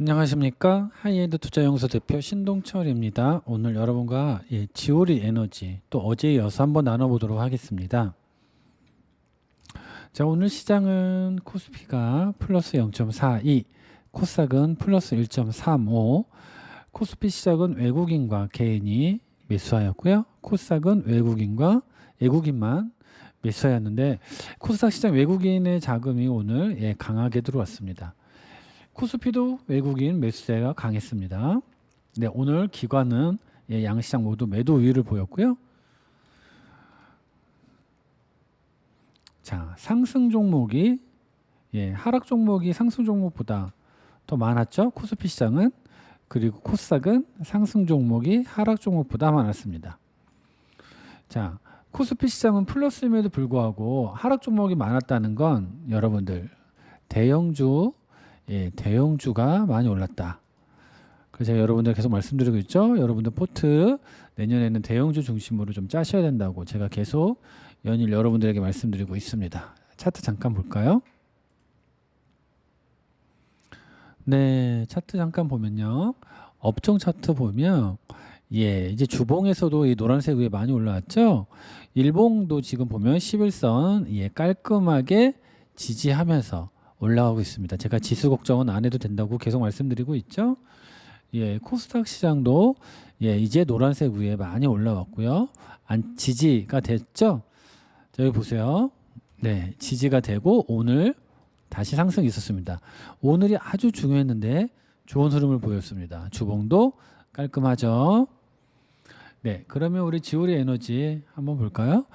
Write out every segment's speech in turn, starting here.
안녕하십니까 하이엔드 투자연구소 대표 신동철입니다. 오늘 여러분과 예, 지오리 에너지 또 어제에 이어서 한번 나눠보도록 하겠습니다. 자 오늘 시장은 코스피가 플러스 0.42 코스닥은 플러스 1.35 코스피 시작은 외국인과 개인이 매수하였고요. 코스닥은 외국인과 외국인만 매수하였는데 코스닥 시장 외국인의 자금이 오늘 예, 강하게 들어왔습니다. 코스피도 외국인 매수세가 강했습니다. 네, 오늘 기관은 예, 양시장 모두 매도 우위를 보였고요. 자, 상승 종목이 예, 하락 종목이 상승 종목보다 더 많았죠. 코스피 시장은 그리고 코스닥은 상승 종목이 하락 종목보다 많았습니다. 자, 코스피 시장은 플러스임에도 불구하고 하락 종목이 많았다는 건 여러분들 대형주 예, 대형주가 많이 올랐다. 그래서 제가 여러분들 계속 말씀드리고 있죠. 여러분들 포트 내년에는 대형주 중심으로 좀 짜셔야 된다고 제가 계속 연일 여러분들에게 말씀드리고 있습니다. 차트 잠깐 볼까요? 네, 차트 잠깐 보면요. 업종 차트 보면 예, 이제 주봉에서도 이 노란색 위에 많이 올라왔죠. 일봉도 지금 보면 11선 예, 깔끔하게 지지하면서 올라가고 있습니다. 제가 지수 걱정은 안 해도 된다고 계속 말씀드리고 있죠. 예, 코스닥 시장도 예, 이제 노란색 위에 많이 올라왔고요. 안 지지가 됐죠. 자, 여기 보세요. 네, 지지가 되고 오늘 다시 상승이 있었습니다. 오늘이 아주 중요했는데 좋은 흐름을 보였습니다. 주봉도 깔끔하죠. 네, 그러면 우리 지오리 에너지 한번 볼까요?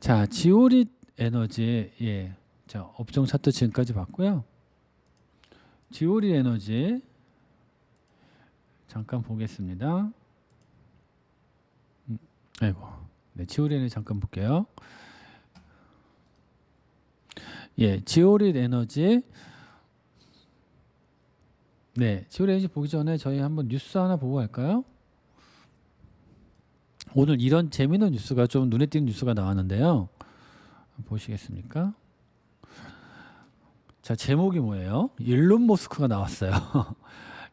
자, 지오리 에너지 예, 자 업종 차트 지금까지 봤고요. 지오리 에너지 잠깐 보겠습니다. 음, 아이고, 네, 지오리 에너지 잠깐 볼게요. 예, 지오리 에너지. 네, 지오리 에너지 보기 전에 저희 한번 뉴스 하나 보고 갈까요? 오늘 이런 재미있는 뉴스가 좀 눈에 띄는 뉴스가 나왔는데요. 보시겠습니까? 자, 제목이 뭐예요? 일론 머스크가 나왔어요.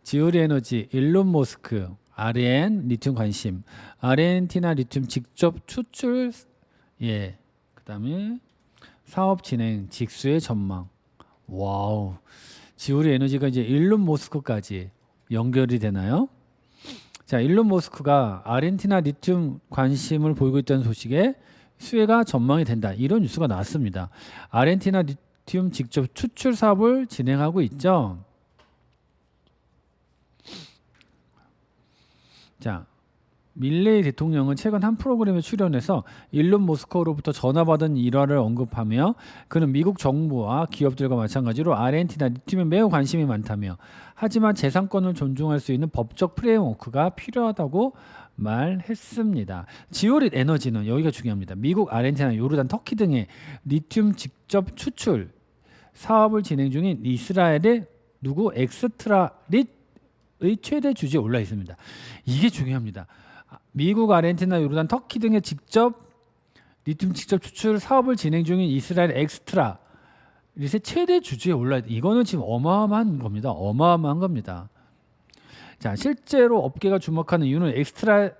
지오리 에너지, 일론 머스크, RN 리튬 관심, 아르헨티나 리튬 직접 추출, 예, 그 다음에 사업 진행, 직수의 전망. 와우, 지오리 에너지가 이제 일론 머스크까지 연결이 되나요? 자, 일론 머스크가 아르헨티나 리튬 관심을 보이고 있다는 소식에 수혜가 전망이 된다. 이런 뉴스가 나왔습니다. 아르헨티나 리 튬 직접 추출 사업을 진행하고 있죠. 자, 밀레이 대통령은 최근 한 프로그램에 출연해서 일론 머스크로부터 전화받은 일화를 언급하며 그는 미국 정부와 기업들과 마찬가지로 아르헨티나 리튬에 매우 관심이 많다며 하지만 재산권을 존중할 수 있는 법적 프레임워크가 필요하다고 말했습니다. 지오릿 에너지는 여기가 중요합니다. 미국, 아르헨티나, 요르단, 터키 등의 리튬 직접 추출 사업을 진행 중인 이스라엘의 누구 엑스트라릿의 최대 주지에 올라 있습니다. 이게 중요합니다. 미국, 아르헨티나, 요르단, 터키 등의 직접 리튬 직접 추출 사업을 진행 중인 이스라엘 엑스트라 릿의 최대 주주에 올라 있. 이거는 지금 어마어마한 겁니다. 어마어마한 겁니다. 자, 실제로 업계가 주목하는 이유는 엑스트라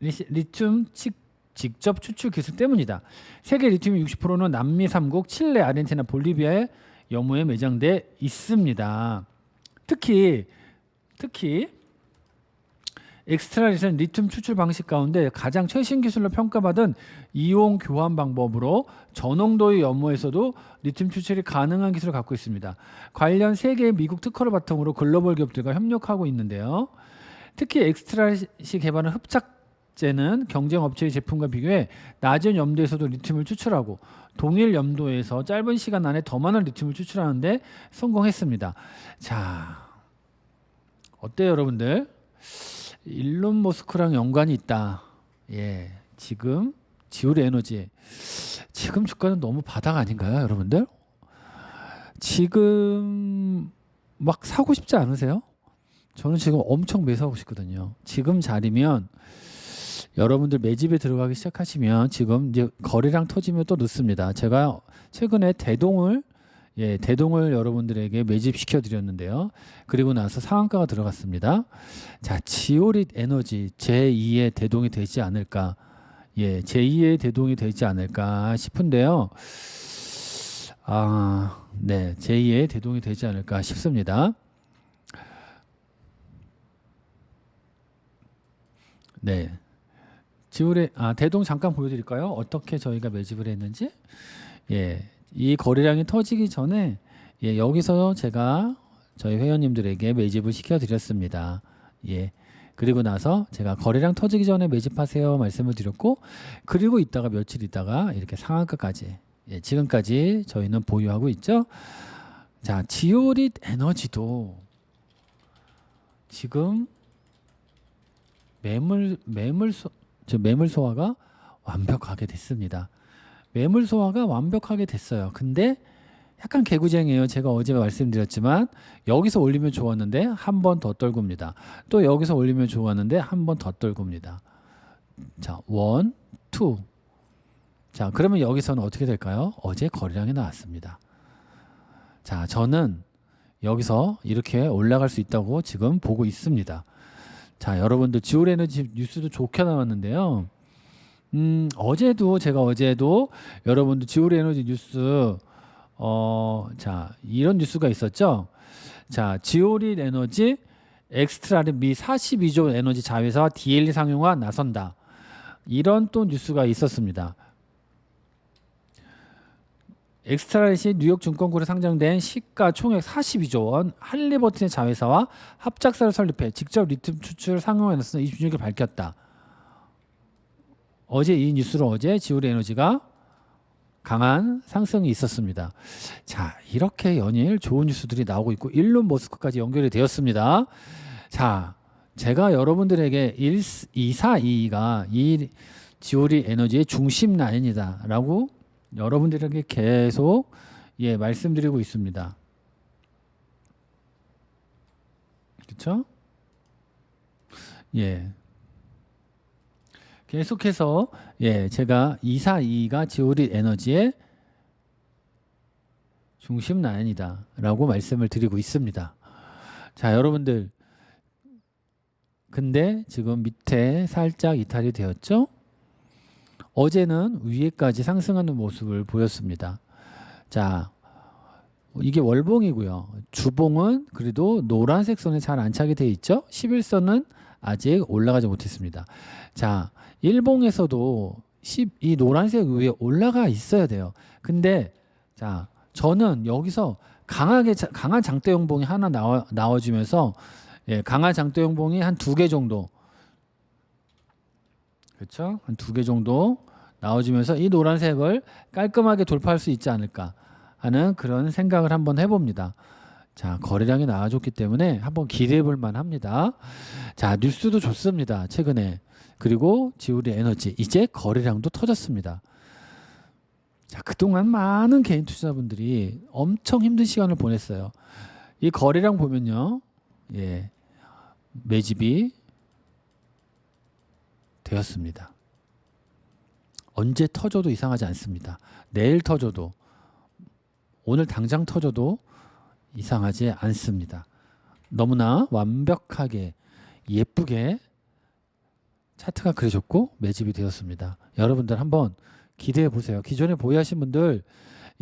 리튬 직, 직접 추출 기술 때문이다. 세계 리튬의 60%는 남미 3국, 칠레, 아르헨티나, 볼리비아의 여무에 매장돼 있습니다. 특히 특히 엑스트라릿은 리튬 추출 방식 가운데 가장 최신 기술로 평가받은 이온 교환 방법으로 저농도의 염호에서도 리튬 추출이 가능한 기술을 갖고 있습니다. 관련 세 개의 미국 특허를 바탕으로 글로벌 기업들과 협력하고 있는데요. 특히 엑스트라릿이 개발한 흡착 제는 경쟁 업체의 제품과 비교해 낮은 염도에서도 리튬을 추출하고 동일 염도에서 짧은 시간 안에 더 많은 리튬을 추출하는데 성공했습니다. 자, 어때요, 여러분들? 일론 머스크랑 연관이 있다. 예, 지금 지오리 에너지 지금 주가는 너무 바닥 아닌가요, 여러분들? 지금 막 사고 싶지 않으세요? 저는 지금 엄청 매수하고 싶거든요. 지금 자리면 여러분들 매집에 들어가기 시작하시면 지금 이제 거래량 터지면 또 늦습니다. 제가 최근에 대동을 예, 대동을 여러분들에게 매집시켜 드렸는데요. 그리고 나서 상한가가 들어갔습니다. 자, 지오릿 에너지 제2의 대동이 되지 않을까? 예, 제2의 대동이 되지 않을까 싶은데요. 아, 네, 제2의 대동이 되지 않을까 싶습니다. 네. 지울의 아 대동 잠깐 보여드릴까요? 어떻게 저희가 매집을 했는지. 예, 이 거래량이 터지기 전에 예, 여기서 제가 저희 회원님들에게 매집을 시켜드렸습니다. 예. 그리고 나서 제가 거래량 터지기 전에 매집하세요 말씀을 드렸고 그리고 있다가 며칠 있다가 이렇게 상한가까지 예, 지금까지 저희는 보유하고 있죠. 자, 지오릿 에너지도 지금 매물 매물 소, 저 매물 소화가 완벽하게 됐습니다. 매물 소화가 완벽하게 됐어요. 근데 약간 개구쟁이에요. 제가 어제 말씀드렸지만 여기서 올리면 좋았는데 한 번 더 떨굽니다. 또 여기서 올리면 좋았는데 한 번 더 떨굽니다. 자, 원, 투. 자, 그러면 여기서는 어떻게 될까요? 어제 거래량이 나왔습니다. 자, 저는 여기서 이렇게 올라갈 수 있다고 지금 보고 있습니다. 자, 여러분들 지올 에너지 뉴스도 좋게 나왔는데요. 음, 어제도 제가 어제도 여러분들 지올 에너지 뉴스 어, 자, 이런 뉴스가 있었죠. 자, 지오릿 에너지 엑스트라를 미 42조 에너지 자회사와 DLE 상용화 나선다. 이런 또 뉴스가 있었습니다. 엑스트라릿이 뉴욕 증권구에 상장된 시가 총액 42조 원 할리버튼의 자회사와 합작사를 설립해 직접 리튬 추출 나서는 26일 밝혔다. 어제 이 뉴스로 어제 지오리 에너지가 강한 상승이 있었습니다. 자, 이렇게 연일 좋은 뉴스들이 나오고 있고 일론 머스크까지 연결이 되었습니다. 자, 제가 여러분들에게 1, 2422가 이 지오리 에너지의 중심 라인이다라고 여러분들에게 계속 예, 말씀드리고 있습니다. 그렇죠? 예. 계속해서 예, 제가 242가 지오릿 에너지의 중심 라인이다라고 말씀을 드리고 있습니다. 자, 여러분들 근데 지금 밑에 살짝 이탈이 되었죠? 어제는 위에까지 상승하는 모습을 보였습니다. 자, 이게 월봉이고요. 주봉은 그래도 노란색 선에 잘 안착이 돼 있죠? 11선은 아직 올라가지 못했습니다. 자, 일봉에서도 10, 이 노란색 위에 올라가 있어야 돼요. 근데 자, 저는 여기서 강하게 자- 강한 장대 영봉이 하나 나와 나와주면서 예, 강한 장대 영봉이 한 두 개 정도 그렇죠? 한 두 개 정도 나와주면서 이 노란색을 깔끔하게 돌파할 수 있지 않을까 하는 그런 생각을 한번 해봅니다. 자 거래량이 나와줬기 때문에 한번 기대해 볼 만합니다. 자 뉴스도 좋습니다. 최근에 그리고 지우리 에너지 이제 거래량도 터졌습니다. 자 그동안 많은 개인 투자자분들이 엄청 힘든 시간을 보냈어요. 이 거래량 보면요, 예 매집이 되었습니다. 언제 터져도 이상하지 않습니다. 내일 터져도 오늘 당장 터져도 이상하지 않습니다. 너무나 완벽하게 예쁘게 차트가 그려졌고 매집이 되었습니다. 여러분들 한번 기대해 보세요. 기존에 보유하신 분들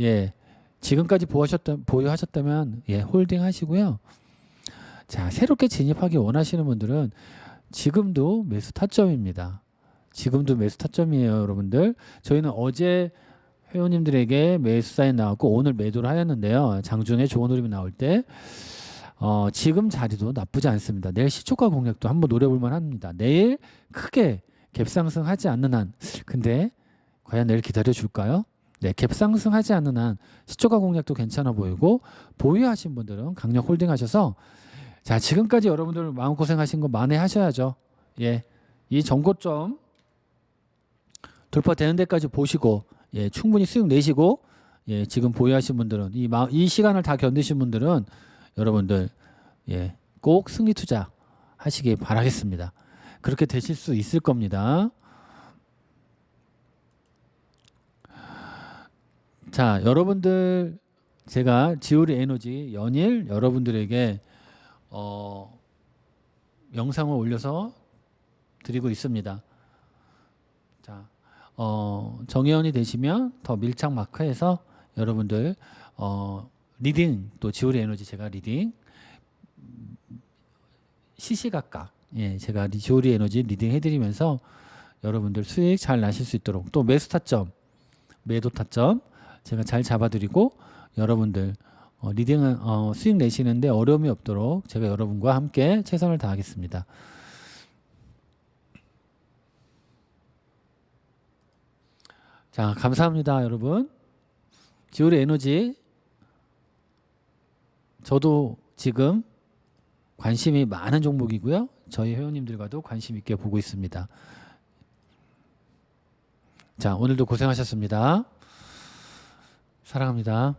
예 지금까지 보유하셨다, 보유하셨다면 예 홀딩 하시고요. 자 새롭게 진입하기 원하시는 분들은 지금도 매수 타점입니다. 지금도 매수 타점이에요, 여러분들. 저희는 어제 회원님들에게 매수 사인 나왔고 오늘 매도를 하였는데요. 장중에 좋은 흐름이 나올 때 어, 지금 자리도 나쁘지 않습니다. 내일 시초가 공략도 한번 노려볼 만합니다. 내일 크게 갭상승하지 않는 한 근데 과연 내일 기다려 줄까요? 네, 갭상승하지 않는 한 시초가 공략도 괜찮아 보이고 보유하신 분들은 강력 홀딩하셔서 자 지금까지 여러분들 마음고생하신 거 만회하셔야죠. 예, 이 정고점 돌파되는 데까지 보시고 예, 충분히 수익 내시고 예, 지금 보유하신 분들은 이, 마, 이 시간을 다 견디신 분들은 여러분들 예, 꼭 승리 투자 하시기 바라겠습니다. 그렇게 되실 수 있을 겁니다. 자, 여러분들 제가 지오리 에너지 연일 여러분들에게 어, 영상을 올려서 드리고 있습니다. 자, 어, 정회원이 되시면 더 밀착 마크해서 여러분들 어, 리딩 또 지오리 에너지 제가 리딩 시시각각 예, 제가 리- 지오리 에너지 리딩 해드리면서 여러분들 수익 잘 나실 수 있도록 또 매수 타점, 매도 타점 제가 잘 잡아드리고 여러분들 어, 리딩 어, 수익 내시는데 어려움이 없도록 제가 여러분과 함께 최선을 다하겠습니다. 자, 감사합니다, 여러분. 지오리 에너지 저도 지금 관심이 많은 종목이고요. 저희 회원님들과도 관심 있게 보고 있습니다. 자, 오늘도 고생하셨습니다. 사랑합니다.